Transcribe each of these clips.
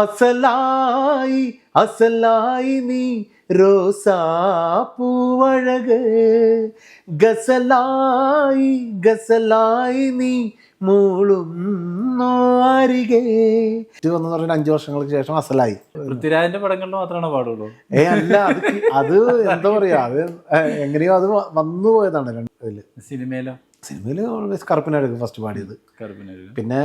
അസലായി അസലായി നീ റോസാപ്പൂവഴക് ഗസലായി ഗസലായി നീ മൂളും അരികെ. ഇത് വന്നു അഞ്ചു വർഷങ്ങൾക്ക് ശേഷം അസലായി. പൃഥ്വിരാജിന്റെ പടങ്ങളിൽ മാത്രമാണ് പാടുള്ളൂ. ഏ അല്ല അത് അത് എന്താ പറയാ അത് എങ്ങനെയോ അത് വന്നു പോയതാണ് രണ്ട് സിനിമയിലോ? സിനിമയിൽ ഓൾവേസ് കറുപ്പിനായിരിക്കും ഫസ്റ്റ് പാടിയത്. പിന്നെ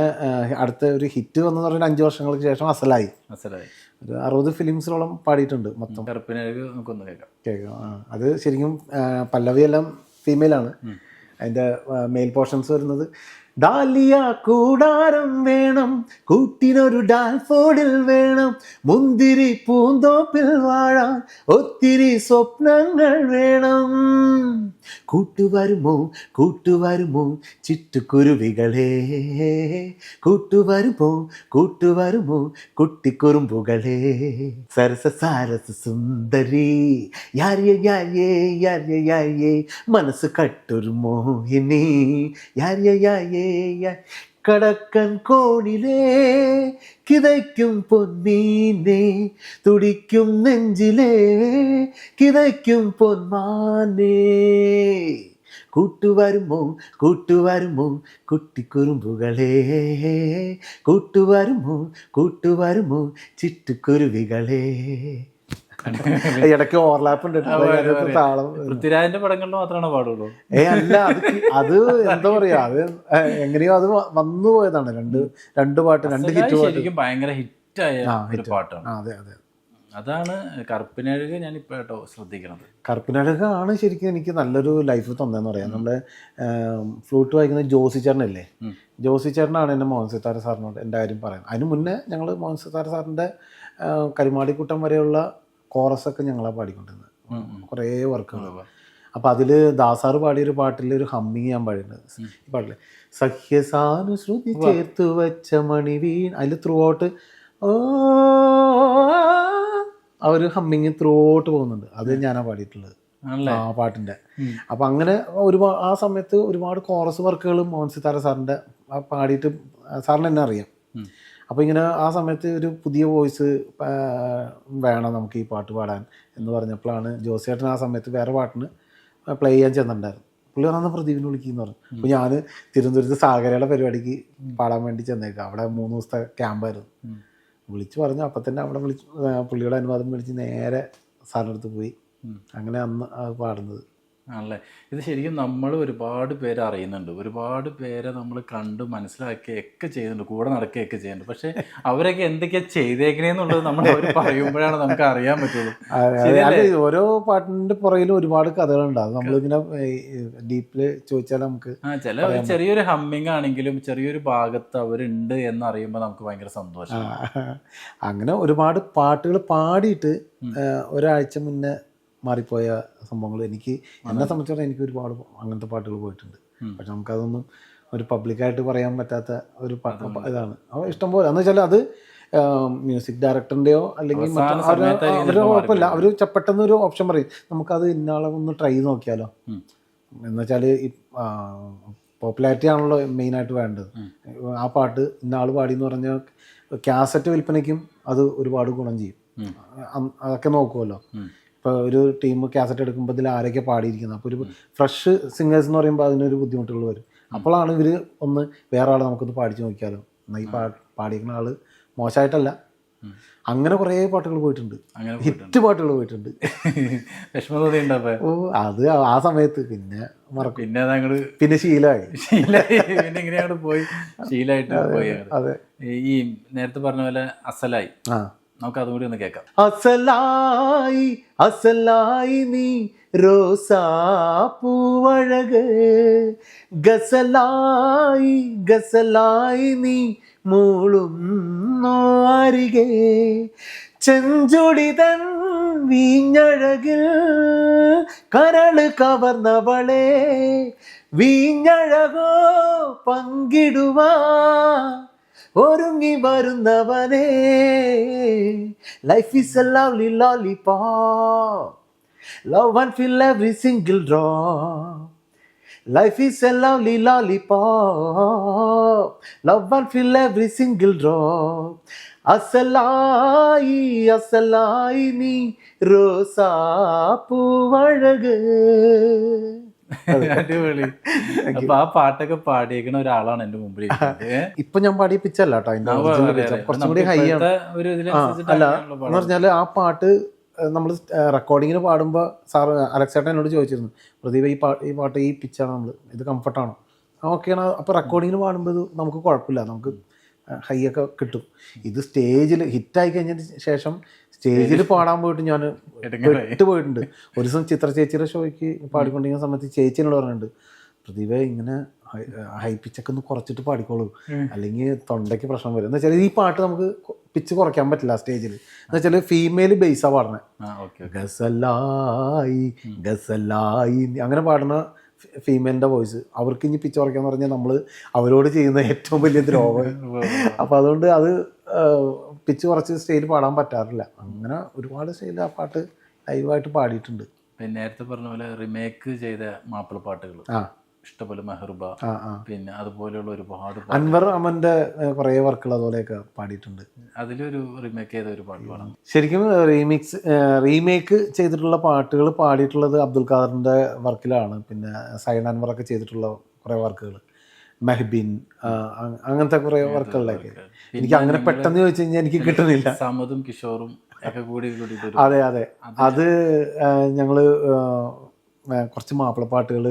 അടുത്ത ഒരു ഹിറ്റ് വന്നു പറഞ്ഞാൽ അഞ്ചു വർഷങ്ങൾക്ക് ശേഷം അസലായി. അസലായി. ഒരു അറുപത് ഫിലിംസിലോളം പാടിയിട്ടുണ്ട് മൊത്തം. കറുപ്പിനൊരു നമുക്കൊന്ന് കേൾക്കാം. കേൾക്കാം. അത് ശരിക്കും പല്ലവിയെല്ലാം ഫീമെയിലാണ് അതിന്റെ മെയിൽ പോർഷൻസ് വരുന്നത്. ഡാലിയ കൂടാരം വേണം കൂട്ടിനൊരു ഡാൽഫോഡിൽ വേണം മുന്തിരി പൂന്തോപ്പിൽ വാഴാൻ ഒത്തിരി സ്വപ്നങ്ങൾ വേണം. കൂട്ടുവരുമോ കൂട്ടുവരുമോ ചിറ്റുകുരുവികളെ? കൂട്ടുവരുമോ കൂട്ടുവരുമോ കുട്ടിക്കുറുമ്പുകളെ? സരസ സാരസ സുന്ദരി യാര്യേ യായേ യാരിയ യായേ മനസ്സ് കട്ടൊരു മോഹിനി. യാര്യേ യായേ യാ കടക്കൻ കോണിലേ കിതയ്ക്കും പൊന്നീനെ തുടിക്കും നെഞ്ചിലേ കിതയ്ക്കും പൊന്മാനേ. കൂട്ടുവരുമോ കൂട്ടുവരുമോ കുട്ടിക്കുറുമ്പുകളെ. കൂട്ടുവരുമോ കൂട്ടുവരുമോ ചിറ്റുക്കുരുവികളെ ഇടയ്ക്ക് ഓവർലാപ്പ് ഉണ്ട്. താളം. പൃഥ്വിരാജിന്റെ പടങ്ങളിൽ മാത്രമാണ് പാടുള്ളൂ. ഏ അല്ല അത് അത് എന്താ പറയാ അത് എങ്ങനെയോ അത് വന്നു പോയതാണ്. രണ്ട് രണ്ട് പാട്ട് രണ്ട് ഹിറ്റ് പാട്ട്. ഭയങ്കര ഹിറ്റ് ആയ ഒരു പാട്ടാണ്. അതെ അതെ. അതാണ് കറുപ്പിനഴക് ഞാൻ ഇപ്പൊ കേട്ടോ ശ്രദ്ധിക്കണത്. കറുപ്പിനഴകാണ് ശരിക്കും എനിക്ക് നല്ലൊരു ലൈഫ് തന്നതെന്ന് പറയാം. നമ്മുടെ ഫ്ലൂട്ട് വായിക്കുന്ന ജോസി ചേട്ടനല്ലേ. ജോസി ചേട്ടനാണ് എന്റെ മോഹൻ സിത്താര സാറിനോട് എന്റെ കാര്യം പറയുന്നത് അതിന് മുന്നേ ഞങ്ങൾ മോഹൻ സിത്താര സാറിന്റെ കരിമാടിക്കൂട്ടം വരെയുള്ള കോറസൊക്കെ ഞങ്ങളാണ് പാടിക്കൊണ്ടിരുന്നത്. കുറേ വർക്കുകൾ അപ്പോൾ അതിൽ ദാസാറ് പാടിയൊരു പാട്ടിൽ ഒരു ഹമ്മിങ് ഞാൻ പാടിയിട്ടുണ്ട്. ഈ പാട്ടിൽ സഖ്യസാനുശ്രുതി ചേർത്ത് വെച്ച മണിവീൺ അതിൽ ത്രൂ ഔട്ട് ഓ ആ ഒരു ഹമ്മിങ് ത്രൂ ഔട്ട് പോകുന്നുണ്ട്. അത് ഞാനാ പാടിയിട്ടുള്ളത്. ആ പാട്ടിന്റെ. അപ്പൊ അങ്ങനെ ഒരുപാട് ആ സമയത്ത് ഒരുപാട് കോറസ് വർക്കുകളും മോഹൻ സിത്താര സാറിന്റെ പാടിയിട്ട് സാറിന് എന്നെ അറിയാം. അപ്പോൾ ഇങ്ങനെ ആ സമയത്ത് ഒരു പുതിയ വോയിസ് വേണം നമുക്ക് ഈ പാട്ട് പാടാൻ എന്ന് പറഞ്ഞപ്പോഴാണ് ജോസിയേട്ടൻ ആ സമയത്ത് വേറെ പാട്ടിന് പ്ലേ ചെയ്യാൻ ചെന്നിട്ടുണ്ടായിരുന്നു. പുള്ളി പറഞ്ഞ പ്രദീപിനെ വിളിക്കുന്നു പറഞ്ഞു. അപ്പോൾ ഞാൻ തിരുവനന്തപുരത്ത് സാഗരയുടെ പരിപാടിക്ക് പാടാൻ വേണ്ടി ചെന്നേക്കാം. അവിടെ മൂന്ന് ദിവസത്തെ ക്യാമ്പായിരുന്നു. വിളിച്ചു പറഞ്ഞു. അപ്പം തന്നെ അവിടെ വിളിച്ച് പുള്ളിയുടെ അനുവാദം വിളിച്ച് നേരെ സാറിനടുത്ത് അടുത്ത് പോയി. അങ്ങനെ അന്ന് പാടുന്നത്. ആണല്ലേ? ഇത് ശരിക്കും നമ്മൾ ഒരുപാട് പേര് അറിയുന്നുണ്ട്. ഒരുപാട് പേരെ നമ്മൾ കണ്ട് മനസ്സിലാക്കുകയൊക്കെ ചെയ്യുന്നുണ്ട്. കൂടെ നടക്കുകയൊക്കെ ചെയ്യുന്നുണ്ട്. പക്ഷെ അവരൊക്കെ എന്തൊക്കെയാ ചെയ്തേക്കണേന്നുള്ളത് നമ്മൾ അവർ പറയുമ്പോഴാണ് നമുക്ക് അറിയാൻ പറ്റുള്ളൂ? ഓരോ പാട്ടിന്റെ പുറകിലും ഒരുപാട് കഥകളുണ്ട്. അത് നമ്മളിങ്ങനെ ഡീപ്പിൽ ചോദിച്ചാൽ നമുക്ക് ആ ചില ചെറിയൊരു ഹമ്മിങ് ആണെങ്കിലും ചെറിയൊരു ഭാഗത്ത് അവരുണ്ട് എന്ന് അറിയുമ്പോൾ നമുക്ക് ഭയങ്കര സന്തോഷം. അങ്ങനെ ഒരുപാട് പാട്ടുകൾ പാടിയിട്ട് ഒരാഴ്ച മുന്നേ മാറിപ്പോയ സംഭവങ്ങൾ. എനിക്ക് എന്നെ സംബന്ധിച്ചിടത്തോളം എനിക്ക് ഒരുപാട് അങ്ങനത്തെ പാട്ടുകൾ പോയിട്ടുണ്ട്. പക്ഷെ നമുക്കതൊന്നും ഒരു പബ്ലിക്കായിട്ട് പറയാൻ പറ്റാത്ത ഒരു ഇതാണ്. അപ്പോൾ ഇഷ്ടംപോലെ. എന്ന് വെച്ചാൽ അത് മ്യൂസിക് ഡയറക്ടറിന്റെയോ അല്ലെങ്കിൽ കുഴപ്പമില്ല. അവർ പെട്ടെന്ന് ഒരു ഓപ്ഷൻ പറയും. നമുക്കത് ഇന്നാളെ ഒന്ന് ട്രൈ ചെയ്ത് നോക്കിയാലോ? എന്നുവെച്ചാൽ പോപ്പുലാരിറ്റി ആണല്ലോ മെയിനായിട്ട് വേണ്ടത്. ആ പാട്ട് ഇന്നാൾ പാടി എന്ന് പറഞ്ഞാൽ ക്യാസറ്റ് വിൽപ്പനയ്ക്കും അത് ഒരുപാട് ഗുണം ചെയ്യും. അതൊക്കെ നോക്കുമല്ലോ. ഇപ്പോൾ ഒരു ടീം കാസറ്റ് എടുക്കുമ്പോൾ ഇതിൽ ആരൊക്കെ പാടിയിരിക്കുന്നത്? അപ്പോൾ ഒരു ഫ്രഷ് സിംഗേഴ്സ് എന്ന് പറയുമ്പോൾ അതിനൊരു ബുദ്ധിമുട്ടുകൾ വരും. അപ്പോഴാണ് ഇവർ ഒന്ന് വേറെ ആൾ നമുക്കൊന്ന് പാടിച്ച് നോക്കിയാലോ? എന്നാൽ ഈ പാ പാടിയിരിക്കുന്ന ആൾ മോശമായിട്ടല്ല അങ്ങനെ കുറേ പാട്ടുകൾ പോയിട്ടുണ്ട്. ഹിറ്റ് പാട്ടുകൾ പോയിട്ടുണ്ട്. ഓ അത് ആ സമയത്ത് പിന്നെ മറക്കും. പിന്നെ ഞങ്ങൾ പിന്നെ ശീലമായി. പിന്നെ ഇങ്ങനെ പോയി. ശീലായിട്ട് പോയി അതെ. ഈ നേരത്തെ പറഞ്ഞ പോലെ അസലായി. ആ. നമുക്ക് അതും കൂടി ഒന്ന് കേൾക്കാം. അസലായി അസലായി നീ റോസാ പൂവഴക് ഗസലായി ഗസലായി നീ മൂളും അരികെ. ചെഞ്ചുടിതൻ വീഞ്ഞഴകിൽ കരൾ കവർന്നവളെ. വീഞ്ഞഴകോ പങ്കിടുവാ. ഒരുങ്ങി വരുന്നവനേ life is a lovely lollipop love and feel every single drop life is a lovely lollipop love and feel every single drop അസലായി അസലായി നീ റോസാപ്പൂവഴക് അടിപൊളി. അപ്പൊ ആ പാട്ടൊക്കെ പാടിയേക്കുന്ന ഒരാളാണ് എന്റെ മുമ്പിൽ? ഇപ്പൊ ഞാൻ പാടിയ പിച്ചല്ല. കുറച്ചും കൂടി ഹൈ ആണ്. അല്ല എന്ന് പറഞ്ഞാൽ ആ പാട്ട് നമ്മൾ റെക്കോർഡിങ്ങിന് പാടുമ്പോൾ സാറ് അലക്സേട്ടൻ എന്നോട് ചോദിച്ചിരുന്നു പ്രദീപ് ഈ പാട്ട് ഈ പാട്ട് ഈ പിച്ചാണ് നമ്മൾ ഇത് കംഫർട്ടാണോ ഓക്കെയാണ് അപ്പോൾ റെക്കോർഡിങ്ങിന് പാടുമ്പോൾ ഇത് നമുക്ക് കുഴപ്പമില്ല. നമുക്ക് ഹൈ ഒക്കെ കിട്ടും. ഇത് സ്റ്റേജിൽ ഹിറ്റ് ആയി കഴിഞ്ഞതിന് ശേഷം സ്റ്റേജിൽ പാടാൻ പോയിട്ട് ഞാൻ. പെട്ട് പോയിട്ടുണ്ട്. ഒരു ദിവസം ചിത്ര ചേച്ചിയുടെ ഷോയ്ക്ക് പാടിക്കൊണ്ടിരിക്കുന്ന സമയത്ത് ചേച്ചി എന്നോട് പറഞ്ഞിട്ടുണ്ട് പ്രതിഭ ഇങ്ങനെ ഹൈ പിച്ചൊക്കെ ഒന്ന് കുറച്ചിട്ട് പാടിക്കോളൂ. അല്ലെങ്കിൽ തൊണ്ടയ്ക്ക് പ്രശ്നം വരും. എന്ന് വെച്ചാൽ ഈ പാട്ട് നമുക്ക് പിച്ച് കുറയ്ക്കാൻ പറ്റില്ല സ്റ്റേജിൽ എന്ന് വെച്ചാൽ ഫീമെയിൽ ബേസാ ഓക്കെ ഗസലായി ഗസലായി അങ്ങനെ പാടുന്ന ഫീമെയിലിന്റെ വോയിസ്. അവർക്ക് ഇനി പിച്ച് കുറയ്ക്കാന്ന് പറഞ്ഞാൽ നമ്മൾ അവരോട് ചെയ്യുന്ന ഏറ്റവും വലിയ ദ്രോഹം. അപ്പോൾ അതുകൊണ്ട് അത് പിച്ച് കുറച്ച് സ്റ്റേജിൽ പാടാൻ പറ്റാറില്ല. അങ്ങനെ ഒരുപാട് സ്റ്റേജിൽ ആ പാട്ട് ലൈവായിട്ട് പാടിയിട്ടുണ്ട്. പിന്നെ നേരത്തെ പറഞ്ഞ പോലെ റിമേക്ക് ചെയ്ത മാപ്പിള പാട്ടുകൾ. ആ. ഇഷ്ടപോലെ മെഹർബ പിന്നെ അതുപോലെയുള്ള ഒരുപാട് അൻവർ അമന്റെ കുറേ വർക്കുകൾ അതുപോലെയൊക്കെ പാടിയിട്ടുണ്ട്. അതിലൊരു റീമേക്ക് ചെയ്ത ഒരു പാട്ട് പാടാം. ശരിക്കും റീമിക്സ് റീമേക്ക് ചെയ്തിട്ടുള്ള പാട്ടുകൾ പാടിയിട്ടുള്ളത് അബ്ദുൽ ഖാദറിന്റെ വർക്കിലാണ് പിന്നെ സൈഡ് അൻവർ ഒക്കെ ചെയ്തിട്ടുള്ള കുറേ വർക്കുകൾ മെഹബിൻ അങ്ങനത്തെ കുറെ വർക്കുകളിലൊക്കെ എനിക്ക് അങ്ങനെ പെട്ടെന്ന് ചോദിച്ചു കഴിഞ്ഞാൽ എനിക്ക് കിട്ടുന്നില്ല. സമതും കിഷോറും ഒക്കെ കൂടി അതെ അതെ. അത് ഞങ്ങൾ കുറച്ച് മാപ്പിളപ്പാട്ടുകൾ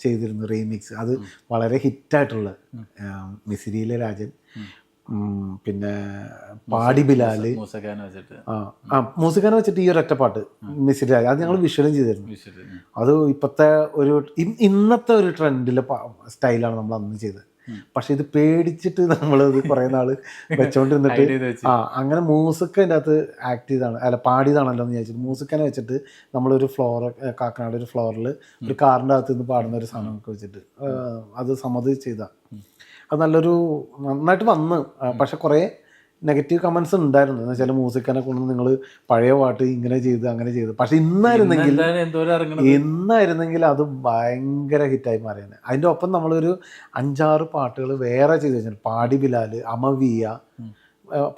ചെയ്തിരുന്നു റീമിക്സ് അത് വളരെ ഹിറ്റായിട്ടുള്ള മിസിരിയിലെ രാജൻ. പിന്നെ പാടി ബിലാൽ. ആ മൂസിക്കാനെ വെച്ചിട്ട് ഈ ഒരു ഒറ്റപ്പാട്ട് മിസിരി രാജൻ അത് ഞങ്ങൾ വിഷ്വലും ചെയ്തിരുന്നു. അത് ഇപ്പോഴത്തെ ഒരു ഇന്നത്തെ ഒരു ട്രെൻഡിലെ സ്റ്റൈലാണ് നമ്മൾ അന്ന് ചെയ്തത്. പക്ഷെ ഇത് പേടിച്ചിട്ട് നമ്മൾ കുറെ നാൾ വെച്ചോണ്ടിരുന്നിട്ട്. ആ അങ്ങനെ മൂസിക്ക അതിന്റെ അകത്ത് ആക്ട് ചെയ്താണ് അല്ല പാടിയതാണല്ലോ എന്ന് വിചാരിച്ചിട്ട് മൂസക്കനെ വെച്ചിട്ട് നമ്മളൊരു ഫ്ലോർ കാക്കനാട് ഒരു ഫ്ലോറിൽ ഒരു കാറിന്റെ അകത്ത് നിന്ന് പാടുന്ന ഒരു സാധനമൊക്കെ വെച്ചിട്ട് അത് സമ്മതി ചെയ്ത. അത് നല്ലൊരു നന്നായിട്ട് വന്ന്. പക്ഷെ കുറേ നെഗറ്റീവ് കമൻസ് ഉണ്ടായിരുന്നു. എന്ന് വെച്ചാൽ മ്യൂസിക്കിനെ കൊണ്ട് നിങ്ങൾ പഴയ പാട്ട് ഇങ്ങനെ ചെയ്ത് അങ്ങനെ ചെയ്ത്. പക്ഷെ ഇന്നായിരുന്നെങ്കിൽ ഇന്നായിരുന്നെങ്കിൽ അത് ഭയങ്കര ഹിറ്റായി മാറിയാണ് അതിന്റെ ഒപ്പം നമ്മളൊരു അഞ്ചാറ് പാട്ടുകൾ വേറെ ചെയ്ത് വെച്ചാൽ പാടി ബിലാൽ അമവിയ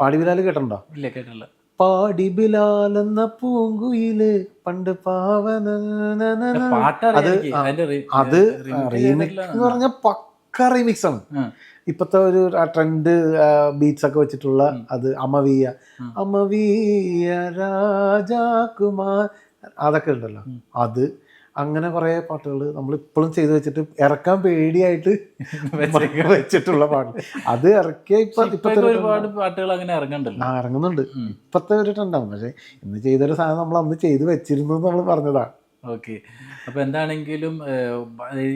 പാടി ബിലാൽ കേട്ടണ്ടോ ഇല്ല കേട്ടില്ല പാടി ബിലാൽ എന്ന പൂങ്കുയിൽ പണ്ട് പാവന അത് അത് റീമിക് പറഞ്ഞ എന്ന് പറഞ്ഞാൽ പക്ക റീമിക്സ് ആണ് ഇപ്പത്തെ ഇപ്പോഴത്തെ ഒരു ട്രെൻഡ് ബീറ്റ്സ് ഒക്കെ വെച്ചിട്ടുള്ള അത് അമവീയ. അമവീയ രാജാകുമാർ. അതൊക്കെ ഉണ്ടല്ലോ. അത് അങ്ങനെ കുറേ പാട്ടുകൾ നമ്മൾ ഇപ്പോഴും ചെയ്തു വെച്ചിട്ട് ഇറക്കാൻ പേടിയായിട്ട് വെച്ചിട്ടുള്ള പാട്ട്. അത് ഇറക്കിയ ഇപ്പൊ ഇപ്പത്തെ ഒരു ഒരുപാട് പാട്ടുകൾ അങ്ങനെ ഇറങ്ങണ്ടല്ലോ. ആ ഇറങ്ങുന്നുണ്ട്. ഇപ്പത്തെ ഒരു ട്രെൻഡാണ് പക്ഷെ ഇന്ന് ചെയ്തൊരു സാധനം നമ്മൾ അന്ന് ചെയ്തു വെച്ചിരുന്നു നമ്മൾ പറഞ്ഞതാണ് ഓക്കെ. അപ്പൊ എന്താണെങ്കിലും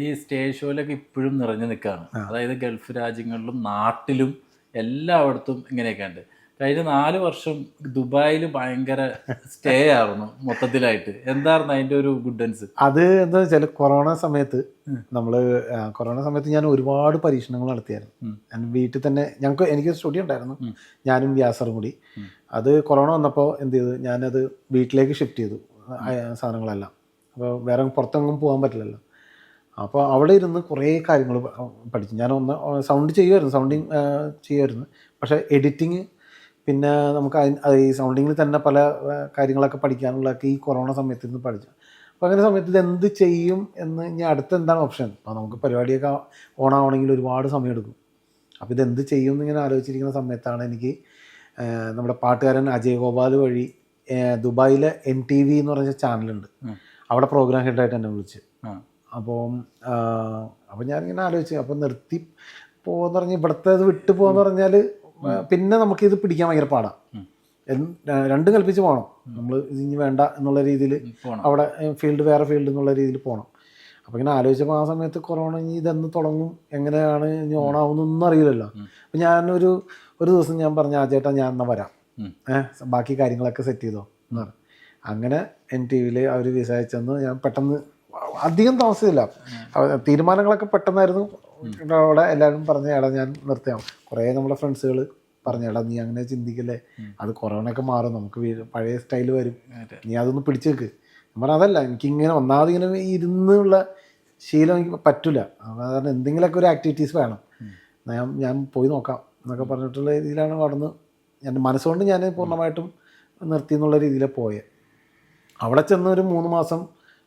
ഈ സ്റ്റേജ് ഷോയിലൊക്കെ ഇപ്പോഴും നിറഞ്ഞു നിൽക്കുകയാണ് അതായത് ഗൾഫ് രാജ്യങ്ങളിലും നാട്ടിലും എല്ലായിടത്തും ഇങ്ങനെയൊക്കെ ഉണ്ട് കഴിഞ്ഞ നാല് വർഷം ദുബായിൽ ഭയങ്കര സ്റ്റേ ആയിരുന്നു മൊത്തത്തിലായിട്ട്. എന്താണ് അതിന്റെ ഒരു ഗുഡൻസ് അത് എന്താ വെച്ചാൽ കൊറോണ സമയത്ത് നമ്മൾ കൊറോണ സമയത്ത് ഞാൻ ഒരുപാട് പരീക്ഷണങ്ങൾ നടത്തിയായിരുന്നു. ഞാൻ വീട്ടിൽ തന്നെ ഞങ്ങൾക്ക് എനിക്ക് സ്റ്റുഡിയോ ഉണ്ടായിരുന്നു. ഞാനും വ്യാസറും കൂടി. അത് കൊറോണ വന്നപ്പോൾ എന്ത് ചെയ്തു? ഞാനത് വീട്ടിലേക്ക് ഷിഫ്റ്റ് ചെയ്തു. സാധനങ്ങളെല്ലാം. അപ്പോൾ വേറെ പുറത്തെങ്ങും പോകാൻ പറ്റില്ലല്ലോ. അപ്പോൾ അവിടെ ഇരുന്ന് കുറേ കാര്യങ്ങൾ പഠിച്ചു. ഞാൻ ഒന്ന് സൗണ്ട് ചെയ്യുമായിരുന്നു സൗണ്ടിങ് ചെയ്യുമായിരുന്നു. പക്ഷേ എഡിറ്റിങ് പിന്നെ നമുക്ക് ഈ സൗണ്ടിങ്ങിൽ തന്നെ പല കാര്യങ്ങളൊക്കെ പഠിക്കാനുള്ളതൊക്കെ ഈ കൊറോണ സമയത്ത് ഇരുന്ന് പഠിച്ചു. അപ്പോൾ അങ്ങനെ സമയത്ത് ഇത് എന്ത് ചെയ്യും എന്ന് ഞാൻ അടുത്ത എന്താണ് ഓപ്ഷൻ? അപ്പോൾ നമുക്ക് പരിപാടിയൊക്കെ ഓണാവണമെങ്കിൽ ഒരുപാട് സമയം എടുക്കും അപ്പോൾ ഇത് എന്ത് ചെയ്യും എന്നിങ്ങനെ ആലോചിച്ചിരിക്കുന്ന സമയത്താണ് എനിക്ക് നമ്മുടെ പാട്ടുകാരൻ അജയ് ഗോപാൽ വഴി ദുബായിലെ എൻ ടി വി എന്ന് പറഞ്ഞ ചാനലുണ്ട്. അവിടെ പ്രോഗ്രാം ഹെഡായിട്ട് എന്നെ വിളിച്ച്. അപ്പം അപ്പോൾ അപ്പോൾ ഞാനിങ്ങനെ ആലോചിച്ചു അപ്പോൾ നിർത്തി പോകാന്ന് പറഞ്ഞാൽ ഇവിടുത്തെ അത് വിട്ടു പോകാന്ന് പറഞ്ഞാൽ പിന്നെ നമുക്കിത് പിടിക്കാൻ ഭയങ്കര പാടാം. രണ്ടും കൽപ്പിച്ച് പോകണം നമ്മൾ ഇനി വേണ്ട എന്നുള്ള രീതിയിൽ അവിടെ ഫീൽഡ് വേറെ ഫീൽഡ് എന്നുള്ള രീതിയിൽ പോകണം അപ്പോൾ ഇങ്ങനെ ആലോചിച്ചപ്പോൾ ആ സമയത്ത് കൊറോണ ഇനി ഇതെന്ന് തുടങ്ങും എങ്ങനെയാണ് ഇനി ഓണാവുന്നൊന്നും അറിയില്ലല്ലോ. അപ്പം ഞാനൊരു ഒരു ദിവസം ഞാൻ പറഞ്ഞു ആ ചേട്ടാ ഞാൻ എന്നാൽ വരാം. ഏഹ് ബാക്കി കാര്യങ്ങളൊക്കെ സെറ്റ് ചെയ്തോ? എന്ന് പറഞ്ഞു. അങ്ങനെ എൻ ടി വിയിൽ അവർ വിസാരിച്ചെന്ന് ഞാൻ പെട്ടെന്ന് അധികം താമസിച്ചില്ല. തീരുമാനങ്ങളൊക്കെ പെട്ടെന്നായിരുന്നു. അവിടെ എല്ലാവരും പറഞ്ഞ എടാ ഞാൻ നിർത്തിയാം കുറേ നമ്മുടെ ഫ്രണ്ട്സുകൾ പറഞ്ഞ എടാ നീ അങ്ങനെ ചിന്തിക്കല്ലേ? അത് കൊറോണ ഒക്കെ മാറും. നമുക്ക് പഴയ സ്റ്റൈൽ വരും. നീ അതൊന്ന് പിടിച്ചു വെക്ക് ഞാൻ അതല്ല എനിക്കിങ്ങനെ ഒന്നാമത് ഇങ്ങനെ ഇരുന്നുള്ള ശീലം എനിക്ക് പറ്റില്ല കാരണം എന്തെങ്കിലുമൊക്കെ ഒരു ആക്ടിവിറ്റീസ് വേണം. ഞാൻ ഞാൻ പോയി നോക്കാം എന്നൊക്കെ പറഞ്ഞിട്ടുള്ള രീതിയിലാണ് കടന്ന് എന്റെ മനസ്സുകൊണ്ട് ഞാൻ പൂർണമായിട്ടും നിർത്തി എന്നുള്ള രീതിയിലാണ് പോയത് അവിടെ ചെന്ന് ഒരു മൂന്ന് മാസം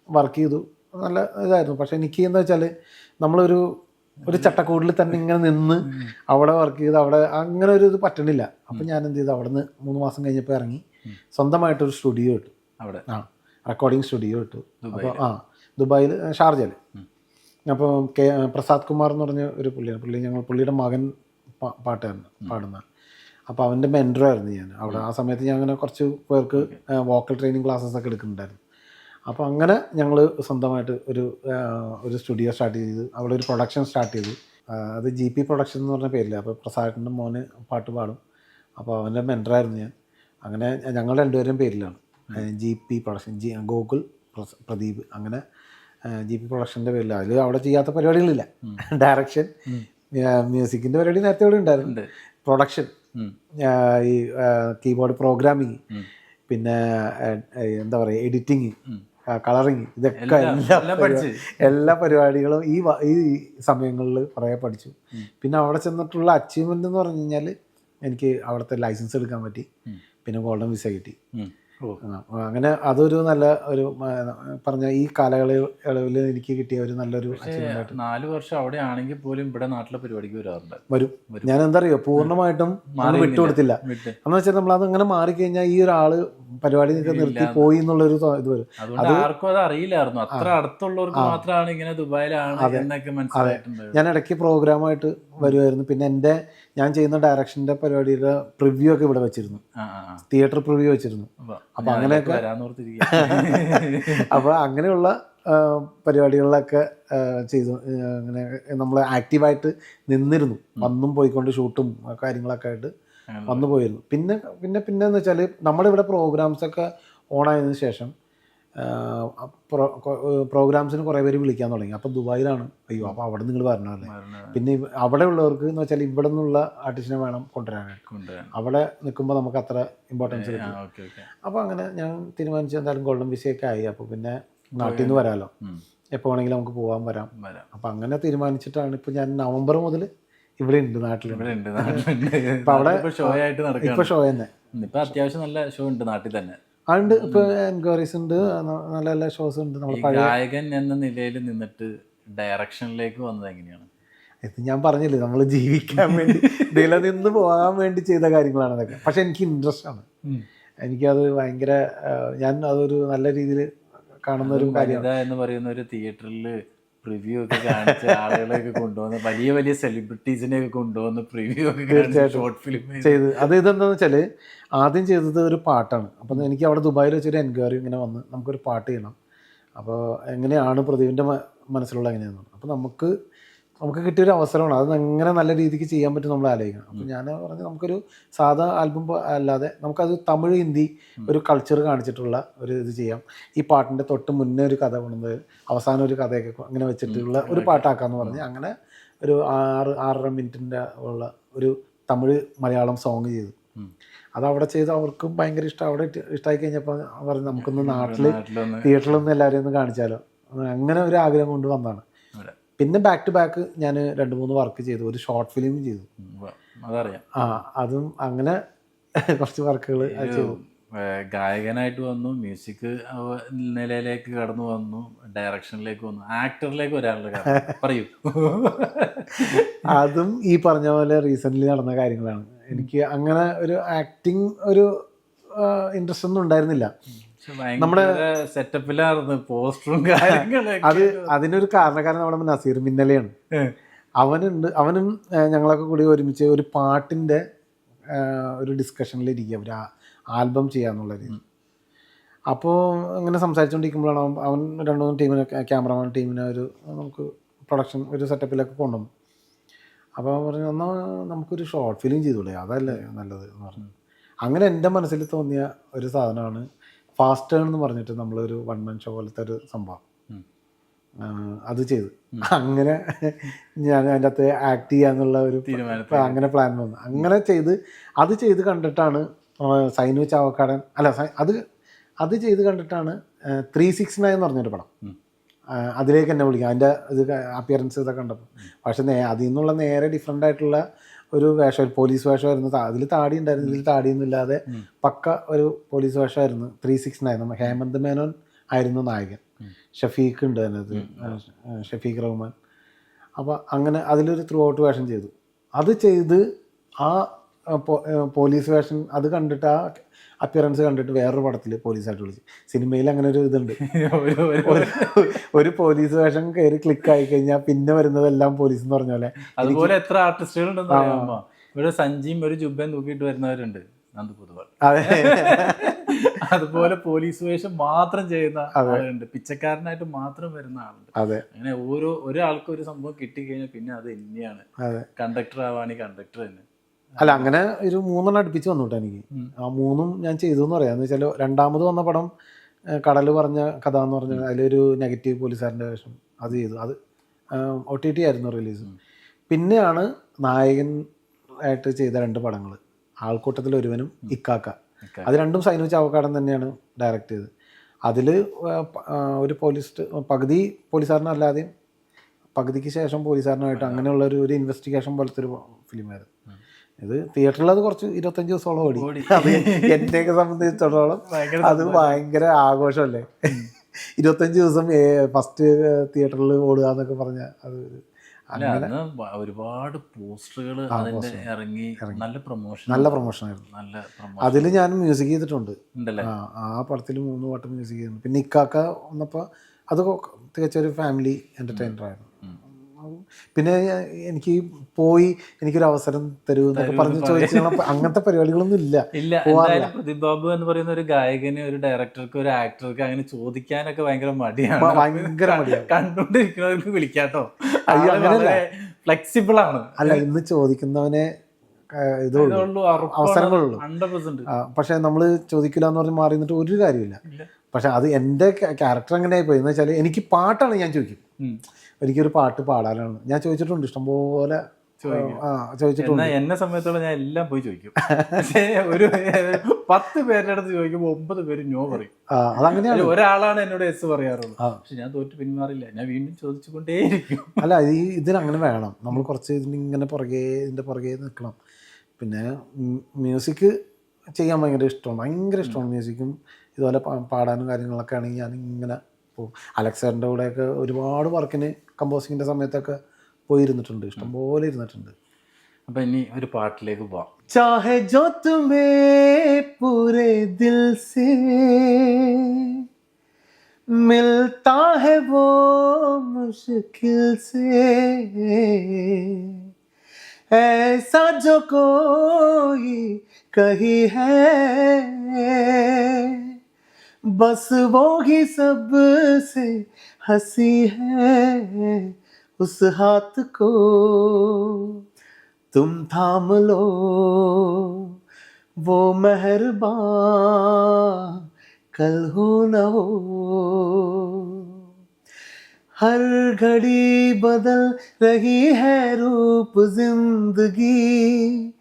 വർക്ക് ചെയ്തു. നല്ല ഇതായിരുന്നു. പക്ഷെ എനിക്ക് എന്താ വെച്ചാൽ നമ്മളൊരു ഒരു ചട്ടക്കൂടിൽ തന്നെ ഇങ്ങനെ നിന്ന് അവിടെ വർക്ക് ചെയ്ത് അവിടെ അങ്ങനെ ഒരു ഇത് പറ്റണില്ല. അപ്പം ഞാൻ എന്ത് ചെയ്തു? അവിടെ നിന്ന് മൂന്ന് മാസം കഴിഞ്ഞപ്പോൾ ഇറങ്ങി. സ്വന്തമായിട്ടൊരു സ്റ്റുഡിയോ ഇട്ടു. അവിടെ? ആ റെക്കോർഡിങ് സ്റ്റുഡിയോ ഇട്ടു. അപ്പോൾ ആ ദുബായിൽ ഷാർജയിൽ. അപ്പോൾ കെ പ്രസാദ് കുമാർ എന്ന് പറഞ്ഞ ഒരു പുള്ളിയാണ്. പുള്ളി ഞങ്ങൾ പുള്ളിയുടെ മകൻ പാട്ടായിരുന്നു പാടുന്ന. അപ്പോൾ അവന്റെ മെന്ററായിരുന്നു ഞാൻ. അവിടെ ആ സമയത്ത് ഞാൻ അങ്ങനെ കുറച്ച് പേർക്ക് വോക്കൽ ട്രെയിനിങ് ക്ലാസ്സസ് ഒക്കെ എടുക്കുന്നുണ്ടായിരുന്നു. അപ്പോൾ അങ്ങനെ ഞങ്ങൾ സ്വന്തമായിട്ട് ഒരു ഒരു സ്റ്റുഡിയോ സ്റ്റാർട്ട് ചെയ്ത് അവിടെ ഒരു പ്രൊഡക്ഷൻ സ്റ്റാർട്ട് ചെയ്തു. അത് ജി പി പ്രൊഡക്ഷൻ എന്ന് പറഞ്ഞ പേരില്ല അപ്പോൾ പ്രസാദിന്റെ മോന് പാട്ട് പാടും. അപ്പോൾ അവന്റെ മെന്ററായിരുന്നു ഞാൻ. അങ്ങനെ ഞങ്ങൾ രണ്ടുപേരും പേരിലാണ്. G P production G Gokul Pradeep അങ്ങനെ ജി പി പ്രൊഡക്ഷന്റെ പേരിൽ അതിൽ അവിടെ ചെയ്യാത്ത പരിപാടികളില്ല. ഡയറക്ഷൻ മ്യൂസിക്കിന്റെ പരിപാടി നേരത്തെ ഇവിടെ ഉണ്ടായിരുന്നു. പ്രൊഡക്ഷൻ. ഈ കീബോർഡ് പ്രോഗ്രാമിങ് പിന്നെ എന്താ പറയുക എഡിറ്റിങ് കളറിങ് ഇതൊക്കെ എല്ലാ പരിപാടികളും ഈ ഈ സമയങ്ങളിൽ കുറേ പഠിച്ചു. പിന്നെ അവിടെ ചെന്നിട്ടുള്ള അച്ചീവ്മെന്റ് എന്ന് പറഞ്ഞു കഴിഞ്ഞാൽ എനിക്ക് അവിടുത്തെ ലൈസൻസ് എടുക്കാൻ പറ്റി. പിന്നെ ഗോൾഡൻ വിസ കിട്ടി. അങ്ങനെ അതൊരു നല്ല ഒരു പറഞ്ഞ ഈ കാലയളവിൽ എനിക്ക് കിട്ടിയ ഒരു നല്ലൊരു നാല് വർഷം അവിടെ ആണെങ്കിൽ പോലും ഇവിടെ നാട്ടിലെ പരിപാടിക്ക് വരാറുണ്ട്. വരും. ഞാൻ എന്താ അറിയോ? പൂർണമായിട്ടും വിട്ടുകൊടുത്തില്ല. വിട്ട്. എന്ന് വെച്ചാൽ നമ്മൾ അങ്ങനെ മാറിക്കഴിഞ്ഞാൽ ഈ ഒരാൾ പരിപാടി നിർത്തി പോയി എന്നുള്ളൊരു ഇത് വരും. അതുകൊണ്ട് ആർക്കും അത് അറിയില്ലായിരുന്നു. അത്ര അടുത്തുള്ളവർക്ക് മാത്രമാണ് ഇങ്ങനെ ദുബായിലാണ് എന്നൊക്കെ മനസ്സിലായിട്ടുണ്ട് ഞാൻ ഇടയ്ക്ക് പ്രോഗ്രാമായിട്ട് വരുമായിരുന്നു പിന്നെ എന്റെ ഞാൻ ചെയ്യുന്ന ഡയറക്ഷന്റെ പരിപാടിയുടെ പ്രിവ്യൂ ഒക്കെ ഇവിടെ വെച്ചിരുന്നു. തിയേറ്റർ പ്രിവ്യൂ വെച്ചിരുന്നു. അപ്പൊ അങ്ങനെയൊക്കെ അപ്പൊ അപ്പോൾ അങ്ങനെയുള്ള പരിപാടികളിലൊക്കെ ചെയ്തു. അങ്ങനെ നമ്മൾ ആക്റ്റീവായിട്ട് നിന്നിരുന്നു. വന്നും പോയിക്കൊണ്ട് ഷൂട്ടും കാര്യങ്ങളൊക്കെ ആയിട്ട്. വന്നു പോയിരുന്നു. പിന്നെ പിന്നെ പിന്നെ എന്ന് വെച്ചാൽ നമ്മുടെ ഇവിടെ പ്രോഗ്രാംസ് ഒക്കെ ഓണായതിനു ശേഷം പ്രോഗ്രാംസിന് കുറേ പേര് വിളിക്കാൻ തുടങ്ങി. അപ്പം ദുബായിലാണ്. അയ്യോ അപ്പോൾ അവിടെ നിങ്ങൾ വരണമല്ലേ പിന്നെ അവിടെ ഉള്ളവർക്ക് എന്ന് വെച്ചാൽ ഇവിടെ നിന്നുള്ള ആർട്ടിസ്റ്റിനെ വേണം കൊണ്ടുവരാനായിട്ട് അവിടെ നിൽക്കുമ്പോൾ നമുക്ക് അത്ര ഇമ്പോർട്ടൻസ് കിട്ടും അപ്പോൾ അങ്ങനെ ഞാൻ തീരുമാനിച്ചു. എന്തായാലും ഗോൾഡൻ വിസയൊക്കെ ആയി. അപ്പോൾ പിന്നെ നാട്ടിൽ നിന്ന് വരാമല്ലോ എപ്പോൾ വേണമെങ്കിലും നമുക്ക് പോകാൻ വരാം. അപ്പോൾ അങ്ങനെ തീരുമാനിച്ചിട്ടാണ് ഇപ്പോൾ ഞാൻ നവംബർ മുതൽ ഇവിടെ ഉണ്ട് നാട്ടിൽ ഇവിടെ ഉണ്ട് നാട്ടിലുണ്ട് അവിടെ ഇപ്പൊ ഷോ ആയിട്ട് നടക്കുകയാണ് ഇപ്പൊ ഷോ തന്നെ. ഇപ്പൊ അത്യാവശ്യം നല്ല ഷോ ഉണ്ട് നാട്ടിൽ തന്നെ. അതുണ്ട് ഇപ്പൊ എൻക്വയറീസ് ഉണ്ട് നല്ല നല്ല ഷോസ് ഉണ്ട്. നമ്മൾ ഗായകൻ എന്ന നിലയിൽ നിന്നിട്ട് ഡയറക്ഷനിലേക്ക് വന്നത് എങ്ങനെയാണ്? ഇത് ഞാൻ പറഞ്ഞില്ലേ നമ്മൾ ജീവിക്കാൻ വേണ്ടി നിലനിന്ന് പോകാൻ വേണ്ടി ചെയ്ത കാര്യങ്ങളാണ് അതൊക്കെ പക്ഷെ എനിക്ക് ഇൻട്രസ്റ്റ് ആണ്. എനിക്കത് ഭയങ്കര ഞാൻ അതൊരു നല്ല രീതിയിൽ കാണുന്ന ഒരു കാര്യം എന്ന് പറയുന്ന ഒരു തിയേറ്ററിൽ പ്രിവ്യൂ ഒക്കെ കാണിച്ച ആളുകളെയൊക്കെ കൊണ്ടുവന്ന് വലിയ വലിയ സെലിബ്രിറ്റീസിനെ ഒക്കെ കൊണ്ടുവന്ന് പ്രിവ്യൂ ഒക്കെ ഷോർട്ട് ഫിലിം ചെയ്ത്. അത് ഇതെന്താണെന്ന് വെച്ചാൽ ആദ്യം ചെയ്തത് ഒരു പാട്ടാണ്. അപ്പം എനിക്ക് അവിടെ ദുബായിൽ വെച്ചൊരു എൻക്വയറി ഇങ്ങനെ വന്ന് നമുക്കൊരു പാട്ട് ചെയ്യണം. അപ്പോൾ എങ്ങനെയാണ് പ്രദീപിന്റെ മനസ്സിലുള്ള എങ്ങനെയാണെന്ന് അപ്പോൾ നമുക്ക് നമുക്ക് കിട്ടിയൊരു അവസരമാണ്. അത് എങ്ങനെ നല്ല രീതിക്ക് ചെയ്യാൻ പറ്റും നമ്മൾ ആലോചിക്കണം. അപ്പം ഞാൻ പറഞ്ഞു നമുക്കൊരു സാധാ ആൽബം അല്ലാതെ നമുക്കത് തമിഴ് ഹിന്ദി ഒരു കൾച്ചർ കാണിച്ചിട്ടുള്ള ഒരു ഇത് ചെയ്യാം. ഈ പാട്ടിന്റെ തൊട്ട് മുന്നേ ഒരു കഥ കൊണ്ടുവന്ന് അവസാനം ഒരു കഥയൊക്കെ അങ്ങനെ വെച്ചിട്ടുള്ള ഒരു പാട്ടാക്കാന്ന് പറഞ്ഞ് അങ്ങനെ ഒരു ആറ് ആറര മിനിറ്റിന്റെ ഉള്ള ഒരു തമിഴ് മലയാളം സോങ് ചെയ്തു. അത് അവിടെ ചെയ്ത് അവർക്കും ഭയങ്കര ഇഷ്ടം. അവിടെ ഇഷ്ടമായി കഴിഞ്ഞപ്പോൾ പറഞ്ഞു നമുക്കൊന്ന് നാട്ടിൽ തിയേറ്ററിൽ ഒന്ന് എല്ലാവരെയും ഒന്ന് കാണിച്ചാലോ. അങ്ങനെ ഒരു ആഗ്രഹം കൊണ്ട് വന്നതാണ്. പിന്നെ ബാക്ക് ടു ബാക്ക് ഞാൻ രണ്ട് മൂന്ന് വർക്ക് ചെയ്തു. ഒരു ഷോർട്ട് ഫിലിം ചെയ്തു. അതറിയാം. ആ അതും അങ്ങനെ കുറച്ച് വർക്കുകൾ ചെയ്തു. ഗായകനായിട്ട് വന്നു മ്യൂസിക് നിലയിലേക്ക് കടന്നു വന്നു ഡയറക്ഷനിലേക്ക് വന്നു ആക്ടറിലേക്ക് വരാനുള്ള പറയൂ. അതും ഈ പറഞ്ഞ പോലെ റീസെന്റ്ലി നടന്ന കാര്യങ്ങളാണ്. എനിക്ക് അങ്ങനെ ഒരു ആക്ടിങ് ഒരു ഇൻട്രസ്റ്റ് ഒന്നും ഉണ്ടായിരുന്നില്ല. നമ്മുടെ സെറ്റപ്പിലായിരുന്നു പോസ്റ്ററും അത് അതിനൊരു കാരണക്കാരൻ നമ്മുടെ നസീർ മിന്നലയാണ്. അവനുണ്ട് അവനും ഞങ്ങളൊക്കെ കൂടി ഒരുമിച്ച് ഒരു പാട്ടിന്റെ ഒരു ഡിസ്കഷനിൽ ഇരിക്കുക ഒരു ആൽബം ചെയ്യാന്നുള്ള രീതി അപ്പോൾ അങ്ങനെ സംസാരിച്ചുകൊണ്ടിരിക്കുമ്പോഴാണ് അവൻ രണ്ടു രണ്ട് മൂന്ന് ടീമിനെ ക്യാമറമാൻ ടീമിനെ ഒരു നമുക്ക് പ്രൊഡക്ഷൻ ഒരു സെറ്റപ്പിലൊക്കെ കൊണ്ടുവന്നു അപ്പോൾ അവൻ പറഞ്ഞു എന്നാൽ നമുക്കൊരു ഷോർട്ട് ഫിലിം ചെയ്തൂടെ അതല്ലേ നല്ലത്? എന്ന് പറഞ്ഞു. അങ്ങനെ എന്റെ മനസ്സിൽ തോന്നിയ ഒരു സാധനമാണ് ഫാസ്റ്റ് ടേൺ എന്ന് പറഞ്ഞിട്ട് നമ്മളൊരു വൺ മൻ ഷോ പോലത്തെ ഒരു സംഭവം. അത് ചെയ്തു. അങ്ങനെ ഞാൻ അതിന്റെ അകത്ത് ആക്ട് ചെയ്യാന്നുള്ള ഒരു. അങ്ങനെ പ്ലാൻ വന്നു. അങ്ങനെ ചെയ്ത് അത് ചെയ്ത് കണ്ടിട്ടാണ് സൈനു ചാവക്കാടൻ അല്ല അത് അത് ചെയ്ത് കണ്ടിട്ടാണ് ത്രീ സിക്സ് നയൻ എന്ന് പറഞ്ഞൊരു പടം. അതിലേക്ക് എന്നെ വിളിക്കാം അതിന്റെ ഇത് അപ്പിയറൻസ് ഇതൊക്കെ കണ്ടപ്പോൾ. പക്ഷെ നേ അതിൽ നിന്നുള്ള നേരെ ഡിഫറെന്റ് ആയിട്ടുള്ള ഒരു വേഷം പോലീസ് വേഷമായിരുന്നു അതിൽ താടി ഉണ്ടായിരുന്നു. ഇതിൽ താടിയൊന്നും ഇല്ലാതെ പക്ക ഒരു police വേഷമായിരുന്നു three six nine Hemanth Menon ആയിരുന്നു നായകൻ. ഷഫീഖ് ഉണ്ട് അതിനകത്ത്. ഷഫീഖ് റഹ്മാൻ. അപ്പോൾ അങ്ങനെ അതിലൊരു ത്രൂ ഔട്ട് വേഷം ചെയ്തു. അത് ചെയ്ത് ആ, പോലീസ് വേഷം അത് കണ്ടിട്ട് ആ അപ്പിയറൻസ് കണ്ടിട്ട് വേറൊരു പടത്തിൽ പോലീസായിട്ട് വിളിച്ചു. സിനിമയിൽ അങ്ങനെ ഒരു ഇതുണ്ട്. ഒരു പോലീസ് വേഷം കയറി ക്ലിക്ക് ആയി കഴിഞ്ഞാൽ പിന്നെ വരുന്നതെല്ലാം പോലീസ് എന്ന് പറഞ്ഞ പോലെ. അതുപോലെ എത്ര അറിയാമോ? ഇവിടെ സഞ്ജിയും ഒരു ജുബയും തൂക്കിയിട്ട് വരുന്നവരുണ്ട്. നന്ദ് പൊതുവാൾ. അതെ. അതുപോലെ പോലീസ് വേഷം മാത്രം ചെയ്യുന്ന ആളുണ്ട്. പിച്ചക്കാരനായിട്ട് മാത്രം വരുന്ന ആളുണ്ട്. അതെ. അങ്ങനെ ഓരോ ഒരാൾക്ക് ഒരു സംഭവം കിട്ടിക്കഴിഞ്ഞാൽ പിന്നെ അത് തന്നെയാണ്. കണ്ടക്ടർ ആവാണെങ്കിൽ കണ്ടക്ടർ തന്നെ. അല്ല അങ്ങനെ ഒരു മൂന്നെണ്ണം അടുപ്പിച്ച് വന്നു കേട്ടോ എനിക്ക്. ആ മൂന്നും ഞാൻ ചെയ്തു എന്ന് പറയാം. എന്ന് വെച്ചാൽ രണ്ടാമത് വന്ന പടം കടൽ പറഞ്ഞ കഥ എന്ന് പറഞ്ഞ അതിലൊരു നെഗറ്റീവ് പോലീസുകാരന്റെ വേഷം അത് ചെയ്തു. അത് ഒ ടി ടി ആയിരുന്നു റിലീസ് പിന്നെയാണ് നായകൻ ആയിട്ട് ചെയ്ത രണ്ട് പടങ്ങൾ ആൾക്കൂട്ടത്തിൽ ഒരുവനും ഇക്കാക്ക. അത് രണ്ടും സൈനു ചാവക്കാടൻ തന്നെയാണ് ഡയറക്റ്റ് ചെയ്തത്. അതിൽ ഒരു പോലീസ് പകുതി പോലീസുകാരനല്ലാതെയും പകുതിക്ക് ശേഷം പോലീസുകാരനായിട്ട് അങ്ങനെയുള്ള ഒരു ഒരു ഇൻവെസ്റ്റിഗേഷൻ പോലത്തെ ഒരു ഫിലിമായിരുന്നു. ഇത് തിയേറ്ററിൽ അത് കുറച്ച് ഇരുപത്തഞ്ച് ദിവസമോളം ഓടി. അത് എന്നെയൊക്കെ സംബന്ധിച്ചിടത്തോളം അത് ഭയങ്കര ആഘോഷമല്ലേ? ഇരുപത്തഞ്ച് ദിവസം ഫസ്റ്റ് തിയേറ്ററിൽ ഓടുക എന്നൊക്കെ പറഞ്ഞ അത് ഒരുപാട് പോസ്റ്ററുകൾ അതിന്റെ ഇറങ്ങി നല്ല പ്രൊമോഷൻ നല്ല പ്രൊമോഷൻ ആയിരുന്നു. നല്ല പ്രൊമോഷൻ അതിൽ ഞാൻ മ്യൂസിക് ചെയ്തിട്ടുണ്ട്. ആ പടത്തിൽ മൂന്ന് പാട്ട് മ്യൂസിക് ചെയ്തിട്ടുണ്ട്. പിന്നെ ഇക്കാക്ക വന്നപ്പോൾ അത് തികച്ചൊരു ഫാമിലി എന്റർടൈനർ ആയിരുന്നു. പിന്നെ എനിക്ക് പോയി എനിക്കൊരു അവസരം തരൂ എന്നൊക്കെ പറഞ്ഞ് ചോദിച്ചു അങ്ങനത്തെ പരിപാടികളൊന്നും ഇല്ല. ഇല്ല ബാബു എന്ന് പറയുന്ന ഒരു ഗായകന് ഒരു ഡയറക്ടർക്ക് ഒരു ആക്ടർക്ക് അങ്ങനെ ചോദിക്കാനൊക്കെ ഭയങ്കര മടിയാണ്. ഭയങ്കര മടിയാണ്. കണ്ടുകൊണ്ടിരിക്കുന്നവർക്ക് വിളിക്കാട്ടോ. അയ്യോ, അങ്ങനെയല്ല. ഫ്ലെക്സിബിൾ ആണ്. അല്ല ഇന്ന് ചോദിക്കുന്നവനെ ഇതുള്ളൂ അവസരങ്ങളുള്ളൂ. പക്ഷെ നമ്മൾ ചോദിക്കില്ല എന്ന് പറഞ്ഞ് മാറി നിന്നിട്ട് ഒരു കാര്യമില്ല. പക്ഷെ അത് എന്റെ ക്യാരക്ടർ എങ്ങനെയായി പോയി? എന്ന് വെച്ചാൽ എനിക്ക് പാട്ടാണ് ഞാൻ ചോദിക്കും. എനിക്കൊരു പാട്ട് പാടാനാണ്. ഞാൻ ചോദിച്ചിട്ടുണ്ട് ഇഷ്ടംപോലെ ആ ചോദിച്ചിട്ടുണ്ട്. എന്നെ സംബന്ധിച്ചോളം ഞാൻ എല്ലാം പോയി ചോദിക്കും. പക്ഷേ ഒരു പത്ത് പേരുടെ അടുത്ത് ചോദിക്കുമ്പോൾ ഒമ്പത് പേര് നോ പറയും. അതങ്ങനെയാണ്. ഒരാളാണ് എന്നോട് എസ് പറയാറുള്ളത് പക്ഷെ ഞാൻ തോറ്റ് പിന്മാറില്ല. ഞാൻ വീണ്ടും ചോദിച്ചുകൊണ്ടേയിരിക്കും. അല്ല ഈ ഇതിനങ്ങനെ വേണം. നമ്മൾ കുറച്ച് ഇതിന് ഇങ്ങനെ പുറകെ ഇതിന്റെ പുറകെ നിൽക്കണം. പിന്നെ മ്യൂസിക് ചെയ്യാൻ ഭയങ്കര ഇഷ്ടമാണ്. ഭയങ്കര ഇഷ്ടമാണ് മ്യൂസിക്കും ഇതുപോലെ പാടാനും കാര്യങ്ങളൊക്കെ ആണെങ്കിൽ ഞാൻ ഇങ്ങനെ പോകും. അലക്സാറിന്റെ ഒക്കെ ഒരുപാട് വർക്കിന് കമ്പോസിങ്ങിൻ്റെ സമയത്തൊക്കെ പോയിരുന്നിട്ടുണ്ട് ഇഷ്ടംപോലെ ഇരുന്നിട്ടുണ്ട് അപ്പൊ ഇനി ഒരു പാട്ടിലേക്ക് പോവാം चाहे जो तुम्हें पूरे दिल से मिलता है वो मुश्किल से ऐसा जो कोई कही है बस वो ही सबसे हँसी है उस हाथ को। तुम थाम लो वो मेहरबान, कल हो न हो। हर घड़ी बदल रही है रूप ज़िंदगी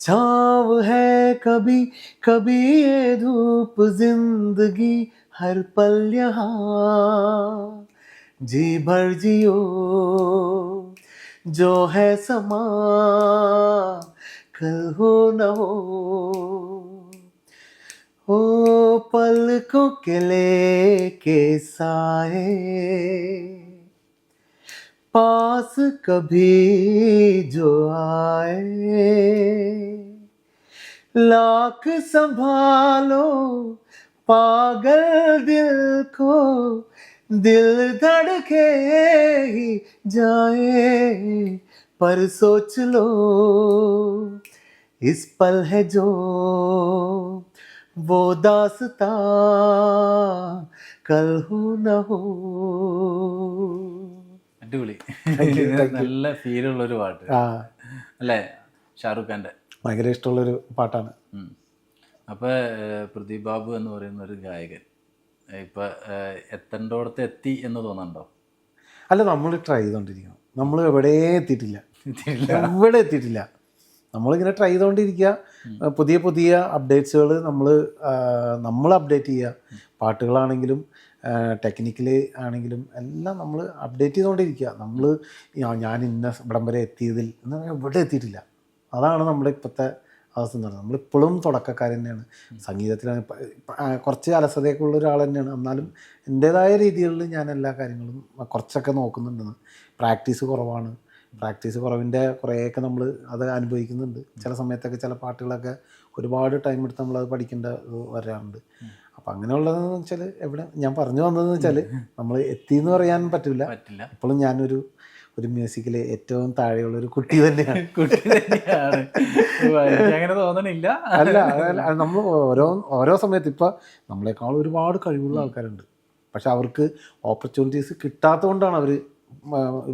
छाव है कभी कभी ये धूप ज़िंदगी, हर पल यहाँ। जी भर जियो, जो है समा, कल हो न हो। ओ पलकों के लेके साए पास कभी जो आए। लाख संभालो, पागल दिल को, दिल धड़के ही जाए। पर सोच लो, इस पल है जो, वो दासता, कल हो न हो। അടിപൊളി. നല്ല ഫീൽ ഉള്ള നല്ല ഫീലുള്ള ഒരു പാട്ട്. അല്ലേ? ഷാറുഖ് ഖാന്റെ. ഭയങ്കര ഇഷ്ടമുള്ളൊരു പാട്ടാണ്. അപ്പോൾ അപ്പൊ പ്രദീപ് ബാബു എന്ന് പറയുന്ന ഒരു ഗായകൻ ഇപ്പൊ എത്തേണ്ടോടത്ത് എത്തി എന്ന് തോന്നുന്നുണ്ടോ? അല്ല നമ്മൾ ട്രൈ ചെയ്തുകൊണ്ടിരിക്കണം നമ്മൾ എവിടെ എത്തിയിട്ടില്ല. എവിടെ എത്തിയിട്ടില്ല. നമ്മളിങ്ങനെ ട്രൈ ചെയ്തുകൊണ്ടിരിക്കുക പുതിയ പുതിയ അപ്ഡേറ്റ്സുകൾ നമ്മൾ നമ്മൾ അപ്ഡേറ്റ് ചെയ്യുക. പാട്ടുകളാണെങ്കിലും ടെക്നിക്കലി ആണെങ്കിലും എല്ലാം നമ്മൾ അപ്ഡേറ്റ് ചെയ്തുകൊണ്ടിരിക്കുക നമ്മൾ ഞാൻ ഇന്ന ഇവിടം വരെ എത്തിയതിൽ എന്ന് പറഞ്ഞാൽ ഇവിടെ എത്തിയിട്ടില്ല. അതാണ് നമ്മുടെ ഇപ്പോഴത്തെ അവസ്ഥ എന്ന് പറയുന്നത്. നമ്മളിപ്പോഴും തുടക്കക്കാർ തന്നെയാണ്. സംഗീതത്തിലാണ് കുറച്ച് അലസതയൊക്കെ ഉള്ള ഒരാൾ തന്നെയാണ്. എന്നാലും എന്റേതായ രീതികളിൽ ഞാൻ എല്ലാ കാര്യങ്ങളും കുറച്ചൊക്കെ നോക്കുന്നുണ്ടെന്ന്. പ്രാക്ടീസ് കുറവാണ്. പ്രാക്ടീസ് കുറവിന്റെ കുറേയൊക്കെ നമ്മൾ അത് അനുഭവിക്കുന്നുണ്ട്. ചില സമയത്തൊക്കെ ചില പാട്ടുകളൊക്കെ ഒരുപാട് ടൈം എടുത്ത് നമ്മളത് പഠിക്കേണ്ട വരാറുണ്ട്. അപ്പം അങ്ങനെയുള്ളതെന്ന് വെച്ചാൽ എവിടെ ഞാൻ പറഞ്ഞു വന്നതെന്ന് വെച്ചാൽ നമ്മൾ എത്തി എന്ന് പറയാൻ പറ്റില്ല പറ്റില്ല. ഇപ്പോഴും ഞാനൊരു ഒരു മ്യൂസിക്കിലെ ഏറ്റവും താഴെയുള്ള ഒരു കുട്ടി തന്നെയാണ്. കുട്ടി തന്നെയാണ്. അങ്ങനെ തോന്നണില്ല. അല്ല നമ്മൾ ഓരോ ഓരോ സമയത്ത് ഇപ്പം നമ്മളെക്കാൾ ഒരുപാട് കഴിവുള്ള ആൾക്കാരുണ്ട്. പക്ഷെ അവർക്ക് ഓപ്പർച്യൂണിറ്റീസ് കിട്ടാത്തത് കൊണ്ടാണ് അവർ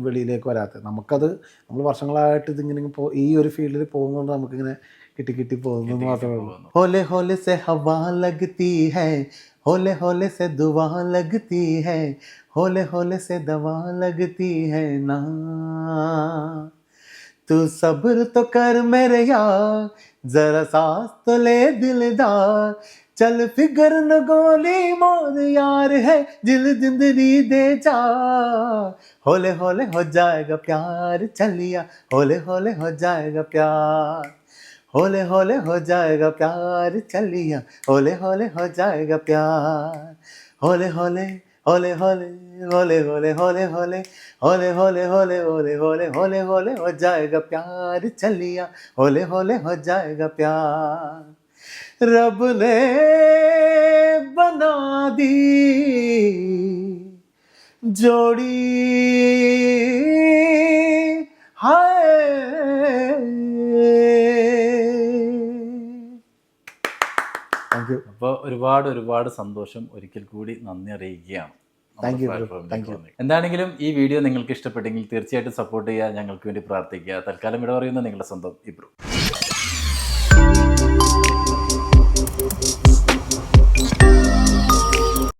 വെളിയിലേക്ക് വരാത്തത് നമുക്കത് നമ്മൾ വർഷങ്ങളായിട്ട് ഇതിങ്ങനെ പോ ഈ ഒരു ഫീൽഡിൽ പോകുന്നതുകൊണ്ട് നമുക്കിങ്ങനെ കിട്ടി കിട്ടി പോകുന്നു മാത്രമേ ഉള്ളൂ ഹോലെ ഹോലെ സെ ഹവാ ലഗ്തി ഹൈ ഹോലെ ഹോലെ സെ ദുവാ ലഗ്തി ഹൈ ഹോലെ ഹോലെ സെ ദവാ ലഗ്തി ഹൈ നാ तू सब्र तो कर मेरे यार जरा सांस तो ले दिलदार चल फिगर न गोली मोर यार है दिल ज़िंदगी दे जा होले होले हो जाएगा प्यार, चलिया। होले होले हो जाएगा प्यार। होले होले हो जाएगा प्यार, चलिया। होले होले हो जाएगा प्यार। होले होले होले होले होले होले होले होले। होले होले होले होले होले होले होले हो जाएगा प्यार, चलिया। होले होले हो जाएगा प्यार। रब ने बना दी जोड़ी हाय താങ്ക് യു അപ്പോൾ ഒരുപാട് ഒരുപാട് സന്തോഷം ഒരിക്കൽ കൂടി നന്ദി അറിയിക്കുകയാണ് നമ്മുടെ Thank you, bro. platform lake Thank you. വന്നത്. എന്താണെങ്കിലും ഈ വീഡിയോ നിങ്ങൾക്ക് ഇഷ്ടപ്പെട്ടെങ്കിൽ തീർച്ചയായിട്ടും സപ്പോർട്ട് ചെയ്യുക ഞങ്ങൾക്ക് വേണ്ടി പ്രാർത്ഥിക്കുക തൽക്കാലം ഇവിടെ പറയുന്ന നിങ്ങളുടെ സ്വന്തം ഇബ്രു